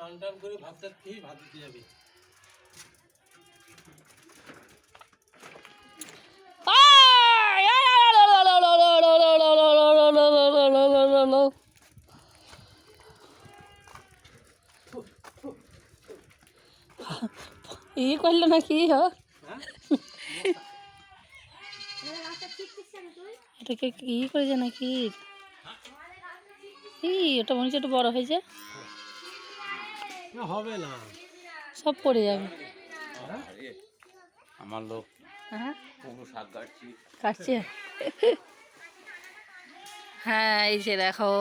স্নান টান করে ভাত টাত খেয়ে ভাত দিতে যাবে। ই করল হ? হ্যাঁ? এটাকে ই করেছে নাকি? ই ওটা মনে হচ্ছে একটু বড় হয়েছে। না হবে না। সব পড়ে যাবে। আমার লোক। হ্যাঁ? পুরো শাক কাটছি? কাটছে? হ্যাঁ এই যে দেখো।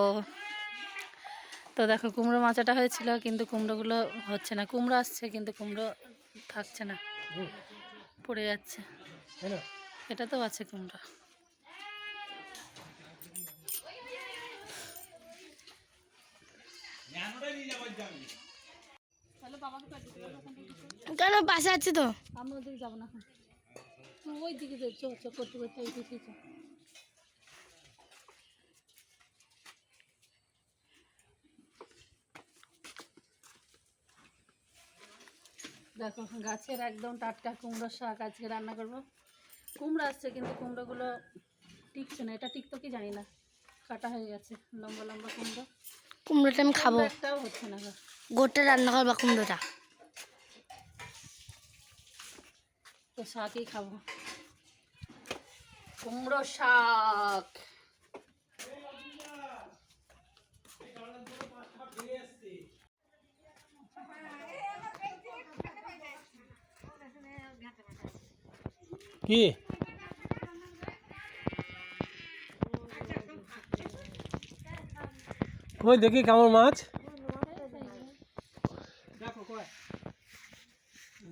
তো দেখো কুমড়ো মাচাটা হয়েছিল কিন্তু কুমড়োগুলো হচ্ছে না। কুমড়ো আসছে কিন্তু কুমড়ো থাকছে না। পড়ে যাচ্ছে। এটা তো আছে কুমড়ো। কেন পাশে আছে তো? আমরা ওদিকে যাব না তুই ওই দিকে করতে করতে ওই দিকে দেখো গাছের একদম টাটকা কুমড়োর শাক আজকে রান্না করব। কুমড়ো আসছে কিন্তু কুমড়োগুলো টিকছে না। এটা টিকতো কি জানি না। কাটা হয়ে গেছে লম্বা লম্বা কুমড়ো। কুমড়োটা আমি খাব। একটাও হচ্ছে না। গোটা রান্না করবা কুমড়োটা তো শাকই খাব। কুমড়ো শাক। কি? কই দেখি কেমন মাছ?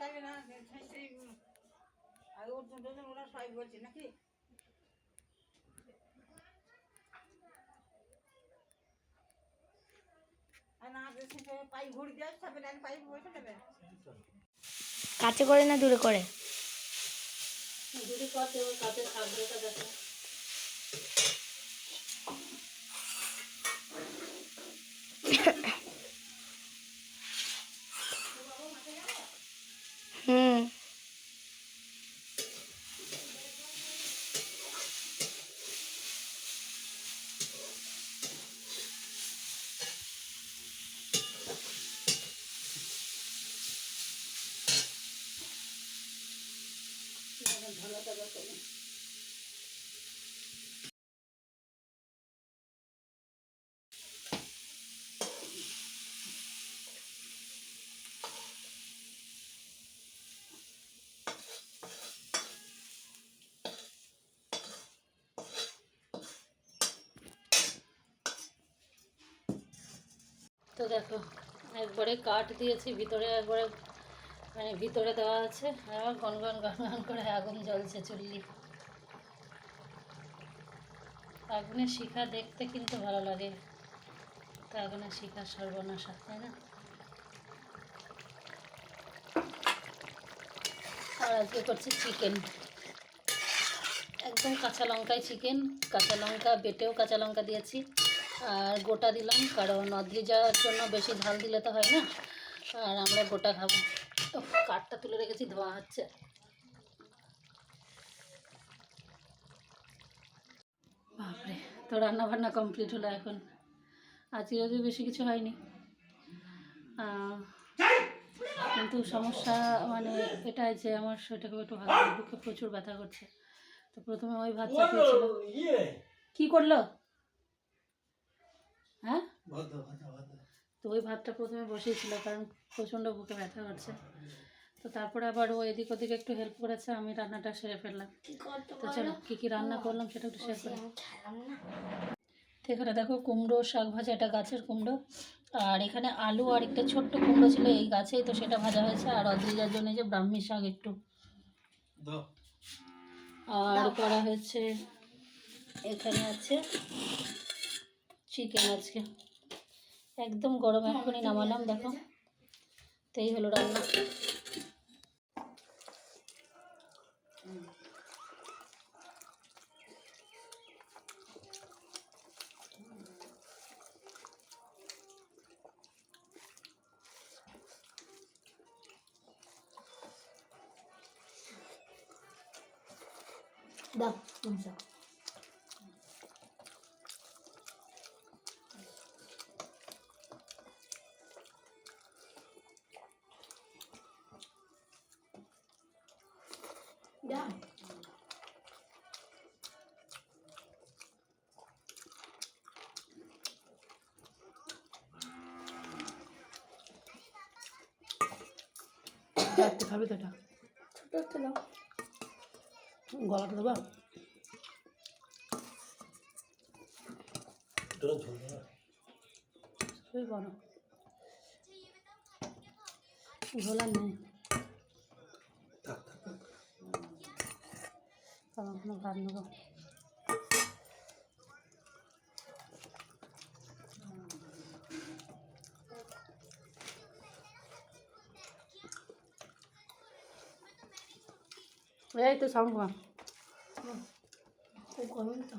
হাঁটাবে না? সেই আর ওর দুজন ওরা সবাই বলছে নাকি? কাছে করে না দূরে করে? যদি করতে ওই কাছে শাকটা দেখো। তো দেখো একবারে কাঠ দিয়েছি ভিতরে একবারে মানে ভিতরে দেওয়া আছে। আমার গন গন গন করে আগুন জ্বলছে চুল্লি। আগুনের শিখা দেখতে কিন্তু ভালো লাগে। তো আগুনের শিখা সর্বনাশা, তাই না? আর আজকে করছি চিকেন। একদম কাঁচা লঙ্কায় চিকেন, কাঁচা লঙ্কা বেটেও কাঁচা লঙ্কা দিয়েছি। আর গোটা দিলাম, কারণ অদ্রি যাওয়ার জন্য বেশি ঝাল দিলে তো হয় না। আর আমরা গোটা খাব। কাঠটা তুলে রেখেছি ধোয়া হচ্ছে। বাপরে তো রান্না বান্না কমপ্লিট হলো এখন। আজকে যদিও বেশি কিছু হয়নি। কিন্তু সমস্যা মানে এটাই যে আমার শরীরটা খুব একটু ভালো বুকে প্রচুর ব্যথা করছে। তো প্রথমে ওই ভাত চাপিয়েছিল কি করল? হ্যাঁ? তো ওই ভাতটা প্রথমে বসিয়েছিল কারণ প্রচণ্ড বুকে ব্যথা করছে। তো তারপরে আবার ও এদিক ওদিক একটু হেল্প করেছে আমি রান্নাটা সেরে ফেললাম। তো চলো কী কী রান্না করলাম সেটা একটু শেয়ার করি। তো এখানে দেখো কুমড়ো শাক ভাজা এটা গাছের কুমড়ো। আর এখানে আলু আর একটা ছোট্ট কুমড়ো ছিল এই গাছেই তো সেটা ভাজা হয়েছে। আর অদ্রিজার জন্য যে ব্রাহ্মী শাক একটু। আর করা হয়েছে এখানে আছে চিকেন আজকে। একদম গরম এখনই নামালাম দেখো। তো এই হলো রান্না। দাও মাংস দাও রাত্রে খাবি তো এটা একটা দাও গলাটা দেবা ঝোলার নেই কোনো ভাত নেব। এই তো সাউন্ড গরম তো।